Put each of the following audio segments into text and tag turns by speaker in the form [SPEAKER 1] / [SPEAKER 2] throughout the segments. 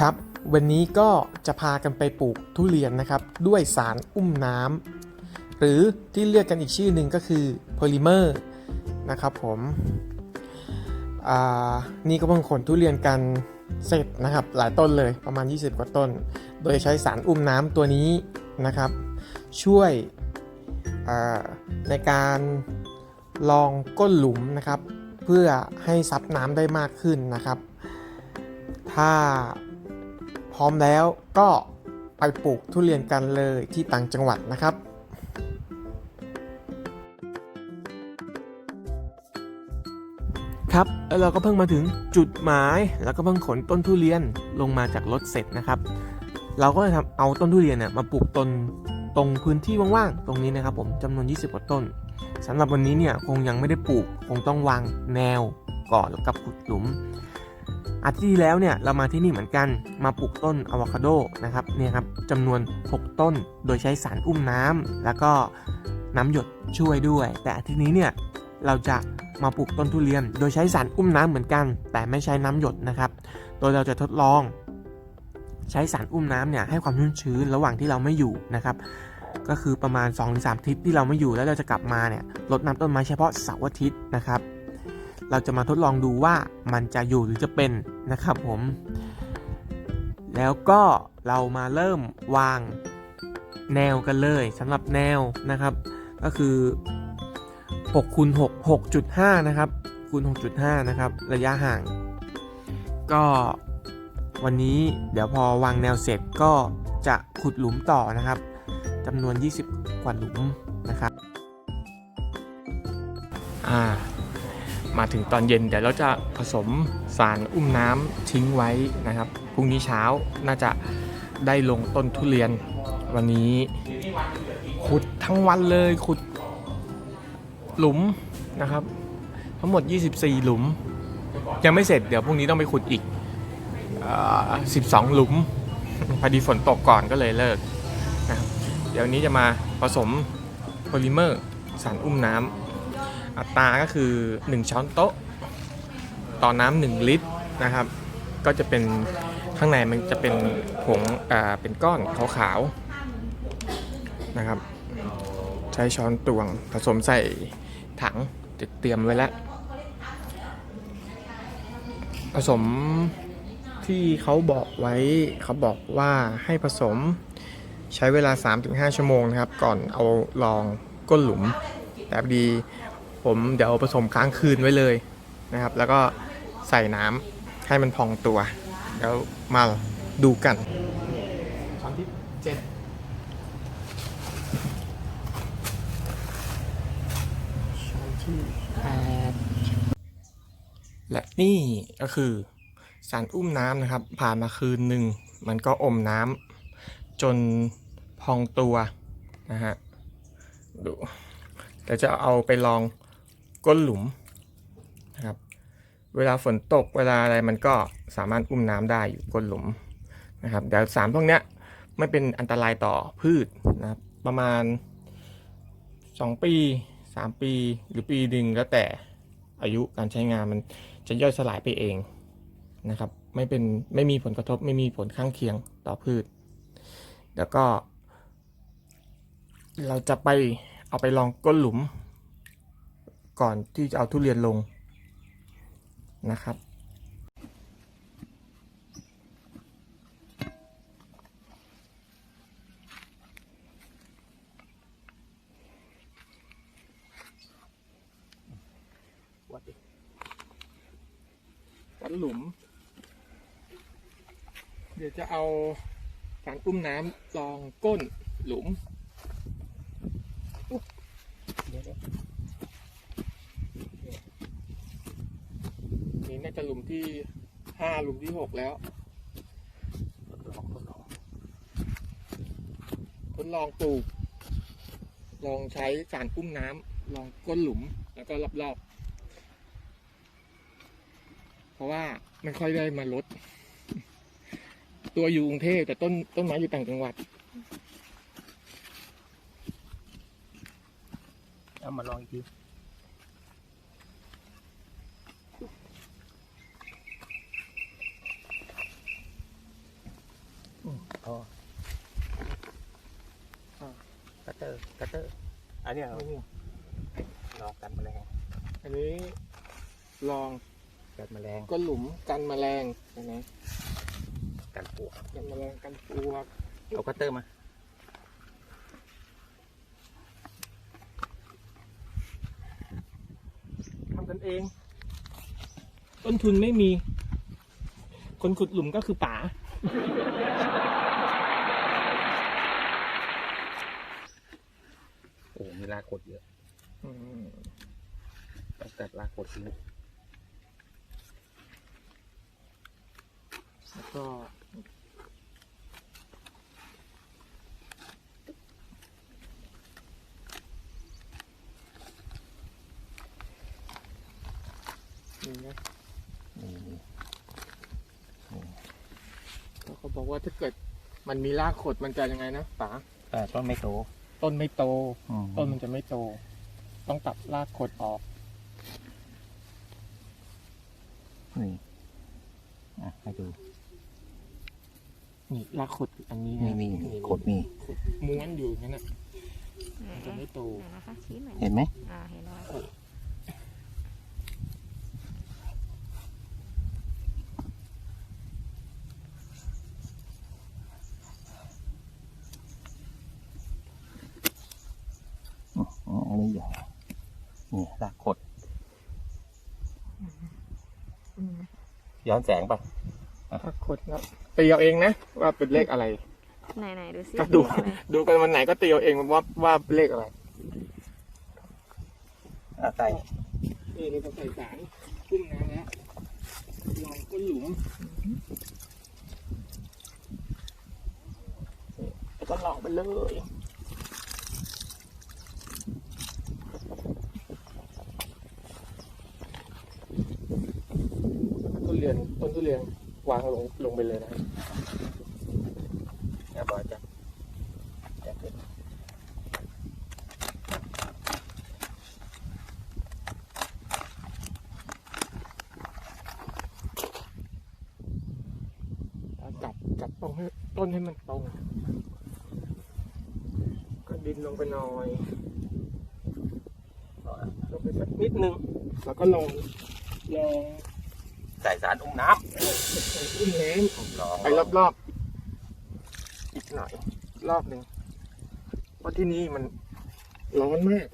[SPEAKER 1] ครับ วันนี้ก็จะพากันไปปลูกทุเรียนนะครับ ด้วยสารอุ้มน้ำหรือที่เรียกกันอีกชื่อหนึ่งก็คือโพลิเมอร์นะครับผมนี่ก็เพิ่งขนทุเรียนกันเสร็จนะครับ หลายต้นเลยประมาณ 20 กว่าต้น โดยใช้สารอุ้มน้ำตัวนี้นะครับ ช่วยในการลองก้นหลุมนะครับ เพื่อให้ซับน้ำได้มากขึ้นนะครับ ถ้า พร้อมแล้วก็ไปปลูกทุเรียนกันเลยที่ต่างจังหวัดนะครับครับแล้วเราก็เพิ่งมาถึงจุดหมาย แล้วก็เพิ่งขนต้นทุเรียนลงมาจากรถเสร็จนะครับ เราก็จะทำเอาต้นทุเรียนเนี่ยมาปลูกต้นตรงพื้นที่ว่างๆ ตรงนี้นะครับผมจำนวน 20 กว่าต้นสำหรับวันนี้เนี่ยคงยังไม่ได้ปลูก คงต้องวางแนวก่อนแล้วกับขุดหลุม อาทิตย์ที่แล้วเนี่ยเรามาที่นี่เหมือนกันมาปลูกต้นอะโวคาโดนะครับเนี่ยครับจำนวน 6 ต้นโดยใช้สารอุ้มน้ำแล้วก็น้ำหยดช่วยด้วย แต่อาทิตย์นี้เนี่ยเราจะมาปลูกต้นทุเรียน โดยใช้สารอุ้มน้ำเหมือนกัน แต่ไม่ใช้น้ำหยดนะครับ โดยเราจะทดลอง ใช้สารอุ้มน้ำเนี่ยให้ความชุ่มชื้นระหว่างที่เราไม่อยู่นะครับก็คือประมาณ 2-3 ทิตย์ที่เราไม่อยู่แล้วเราจะกลับมาเนี่ยรดน้ำต้นไม้เฉพาะเสาร์อาทิตย์นะครับ เราจะมาทดลองดูว่ามันจะอยู่หรือจะเป็นนะครับผม แล้วก็เรามาเริ่มวางแนวกันเลยสำหรับแนวนะครับ ก็คือ6คูณ6 6.5 นะครับคูณ6.5 นะครับ ระยะห่าง ก็วันนี้เดี๋ยวพอวางแนวเสร็จก็จะขุดหลุมต่อนะครับจำนวน 20 กว่าหลุมนะครับ อ่า มาถึงตอนเย็นเดี๋ยวเราจะผสมสารอุ้มน้ำทิ้งไว้นะครับพรุ่งนี้เช้าน่าจะได้ลงต้นทุเรียน วันนี้ขุดทั้งวันเลยขุดหลุมนะครับ ทั้งหมด 24 หลุม ยังไม่เสร็จเดี๋ยวพรุ่งนี้ต้องไปขุดอีกออ12 หลุมพอดีฝนตกก่อนก็เลยเลิกนะครับเดี๋ยวนี้จะมาผสมโพลิเมอร์สารอุ้มน้ำ อัตราก็คือ 1 ช้อนโต๊ะ ต่อน้ำ1ลิตรนะครับ ก็จะเป็นข้างในมันจะเป็นผงอ่าเป็นก้อนขาวๆนะครับ ใช้ช้อนตวงผสมใส่ถังเตรียมไว้แล้ว ผสมที่เขาบอกไว้เขาบอกว่าให้ผสมใช้เวลา 3-5 ชั่วโมงนะครับ ก่อนเอาลองก้นหลุมแต่พอดี ผมเดี๋ยวผสมค้างคืนไว้เลยนะครับ แล้วก็ใส่น้ำให้มันพองตัวแล้วมาดูกันช้อนที่เจ็ดช้อนที่แปดและนี่ก็คือสารอุ้มน้ำนะครับ ผ่านมาคืนหนึ่งมันก็อมน้ำจนพองตัวนะฮะดูเดี๋ยวจะเอาไปลอง ก้นหลุมนะครับ เวลาฝนตกเวลาอะไรมันก็สามารถอุ้มน้ำได้อยู่ก้นหลุมนะครับเดี๋ยวสารพวกเนี้ยไม่เป็นอันตรายต่อพืชนะครับประมาณ 2 ปี 3 ปีหรือปีหนึ่งแล้วแต่อายุการใช้งานมันจะย่อยสลายไปเองนะครับไม่เป็นไม่มีผลกระทบไม่มีผลข้างเคียงต่อพืช แล้วก็ เราจะไปเอาไปลองก้นหลุม ก่อนที่จะเอาทุเรียนลงนะครับ วัดวัดหลุม เดี๋ยวจะเอาสารอุ้มน้ำลองก้นหลุม นี่น่าจะหลุมที่ห้าหลุมที่หกแล้ว ทดลองทดลองทดลองปลูก ลองใช้สารอุ้มน้ำลองก้นหลุมแล้วก็รอบๆ เพราะว่าไม่ค่อยได้มาลด ตัวอยู่กรุงเทพแต่ต้นต้นไม้อยู่ต่างจังหวัด
[SPEAKER 2] เอามาลองอีกที อ๋อกัตเตอร์กัตเตอร์อัน เนี้ยเราลองกันแมลง
[SPEAKER 1] อันนี้ลอง
[SPEAKER 2] กันแมลง
[SPEAKER 1] ก็หลุมกันแมลงใช่ไหม
[SPEAKER 2] กันปลวก
[SPEAKER 1] กันแมลงกันปลวก
[SPEAKER 2] เอากัตเตอร์มา
[SPEAKER 1] ทำกันเอง ต้นทุนไม่มี คนขุดหลุมก็คือป๋า
[SPEAKER 2] โอ้มี รากกดเยอะ
[SPEAKER 1] อืม
[SPEAKER 2] ต้องตัดรากกดทิ้ง
[SPEAKER 1] แล้วก็นี่นะ
[SPEAKER 2] นี่นี่
[SPEAKER 1] แล้วเขาบอกว่าถ้าเกิดมันมีรากขดมันจะยังไงนะป๋า
[SPEAKER 2] อ่าต้นไม่โต
[SPEAKER 1] ต้นไม่โต
[SPEAKER 2] อืม
[SPEAKER 1] ต้นมันจะไม่โต ต้องตัดรากขดออก
[SPEAKER 2] นี่อะให้ดู
[SPEAKER 1] นี่รากขดอันนี้
[SPEAKER 2] นี่
[SPEAKER 1] นะ
[SPEAKER 2] นี่กดนี่
[SPEAKER 1] ม้วนอยู่อย่างนั้นนะมันจะไม่โต
[SPEAKER 3] ไหนนะคะชี้หน่อย
[SPEAKER 2] เห็นไหม
[SPEAKER 3] อ่าเห็นแล้ว
[SPEAKER 2] อ๋ออันนี้ใหญ่นี่รากกด ย้อนแสงป่ะ
[SPEAKER 1] รากขดนะตีเอาเองนะว่าเป็นเลขอะไร
[SPEAKER 3] ไหนไหนดูซิ
[SPEAKER 1] ก็ดู
[SPEAKER 3] เป็นอะไร
[SPEAKER 1] ดูกันวันไหนก็ตีเอาเองว่าว่าเป็นเลขอะไร
[SPEAKER 2] อะใส่
[SPEAKER 1] นี่เราจะใส่สารพุ่มน้ำแล้วลองก้นหลุมแล้วก็ลองไปเลยต้นเรียนต้นทุ เรียนวางลงลงไปเลยนะ
[SPEAKER 2] อะบอยจับจับขึ้น
[SPEAKER 1] แล้วจับจับตรงให้ต้นให้มันตรง ก็ดินลงไปหน่อยลงไปสักนิดนึง แล้วก็ลองลอง
[SPEAKER 2] ใส่สารอุ้มน้
[SPEAKER 1] อุ้มแน้ำ
[SPEAKER 2] ลองำ
[SPEAKER 1] ไปรอบๆอีกหน่อย รอบหนึ่งเพราะที่นี่มันร้อนมาก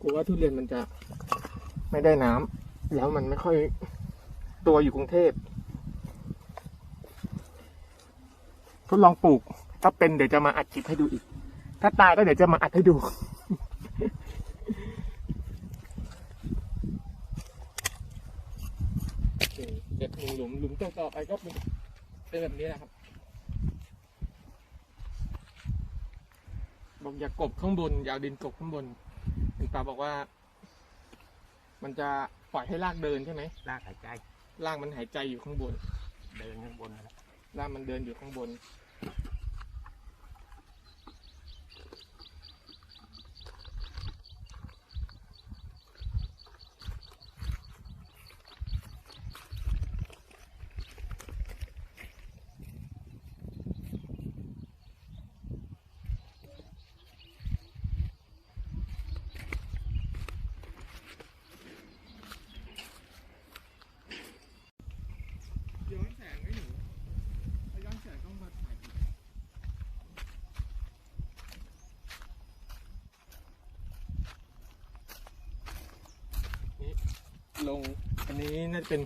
[SPEAKER 1] กลัวว่าทุเรียนมันจะไม่ได้น้ำแล้วมันไม่ค่อยตัวอยู่กรุงเทพทดลองปลูก ถ้าเป็นเดี๋ยวจะมาอัดคลิปให้ดูอีก ถ้าตายก็เดี๋ยวจะมาอัดให้ดู เด็ด หลุมหลุมหลุมต่อๆไปก็เป็นเป็นแบบนี้แหละครับ บอกอย่ากบข้างบนอย่าเอาดินกบข้างบนคุณตาบอกว่า มันจะปล่อยให้รากเดินใช่ไหม
[SPEAKER 2] รากหายใจ
[SPEAKER 1] รากมันหายใจอยู่ข้างบน
[SPEAKER 2] เดินข้างบนนั่นแหละ
[SPEAKER 1] รากมันเดินอยู่ข้างบน ย้อนแสงไหมหนูถ้าย้อนแสงต้องมาถ่ายอีกนี่ ลง อันนี้น่าจะเป็น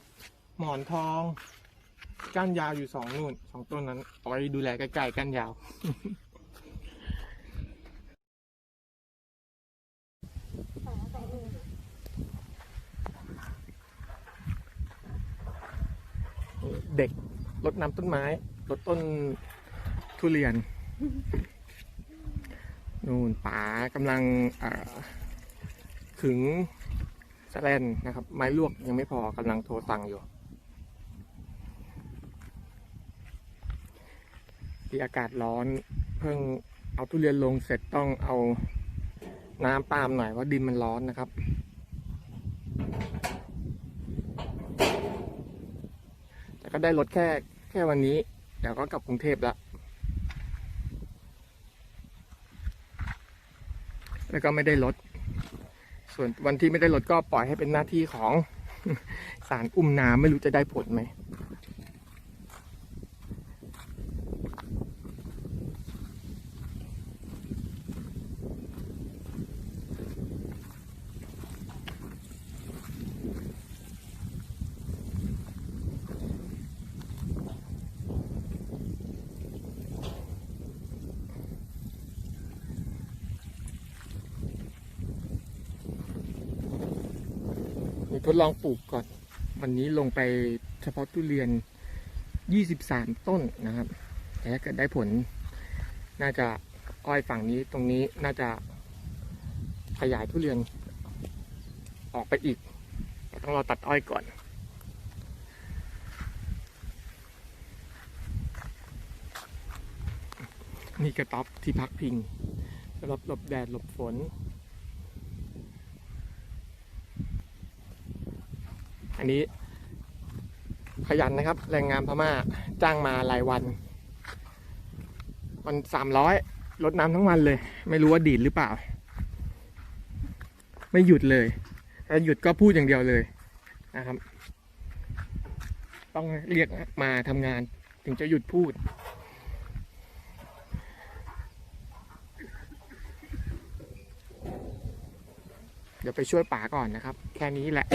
[SPEAKER 1] หมอนทองก้านยาวอยู่สองนู่นสองต้นนั้นเอาไว้ดูแลใกล้ๆก้านยาว เด็กรดน้ำต้นไม้รดต้นทุเรียน นู่นป๋ากำลังขึง สแลนนะครับ ไม้ลวกยังไม่พอกำลังโทรสั่งอยู่ ที่อากาศร้อน เพิ่งเอาทุเรียนลงเสร็จต้องเอาน้ำปาล์มหน่อยเพราะดินมันร้อนนะครับแต่ก็ได้ลดแค่แค่วันนี้ เดี๋ยวก็กลับกรุงเทพแล้วแล้วก็ไม่ได้ลด ส่วนวันที่ไม่ได้ลดก็ปล่อยให้เป็นหน้าที่ของสารอุ้มน้ำไม่รู้จะได้ผลไหม ทดลองปลูกก่อน วันนี้ลงไปเฉพาะทุเรียน 23 ต้นนะครับ แต่ถ้าเกิดได้ผล น่าจะอ้อยฝั่งนี้ตรงนี้น่าจะขยายทุเรียน ออกไปอีก ต้องรอตัดอ้อยก่อนนี่กระต๊อบที่พักพิงหรับหลบแดดหลบฝน อันนี้ ขยันนะครับ แรงงานพม่าจ้างมารายวัน วันสามร้อยลดน้ำทั้งวันเลย ไม่รู้ว่าดีดหรือเปล่า ไม่หยุดเลยถ้าหยุดก็พูดอย่างเดียวเลยนะครับ ต้องเรียกมาทำงานถึงจะหยุดพูดเดี๋ยวไปช่วยป๋าก่อนนะครับ แค่นี้แหละ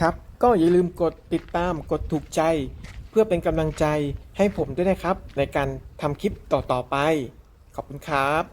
[SPEAKER 1] ครับ ก็อย่าลืมกดติดตามกดถูกใจ เพื่อเป็นกำลังใจให้ผมด้วยนะครับ ในการทำคลิปต่อๆไป ขอบคุณครับ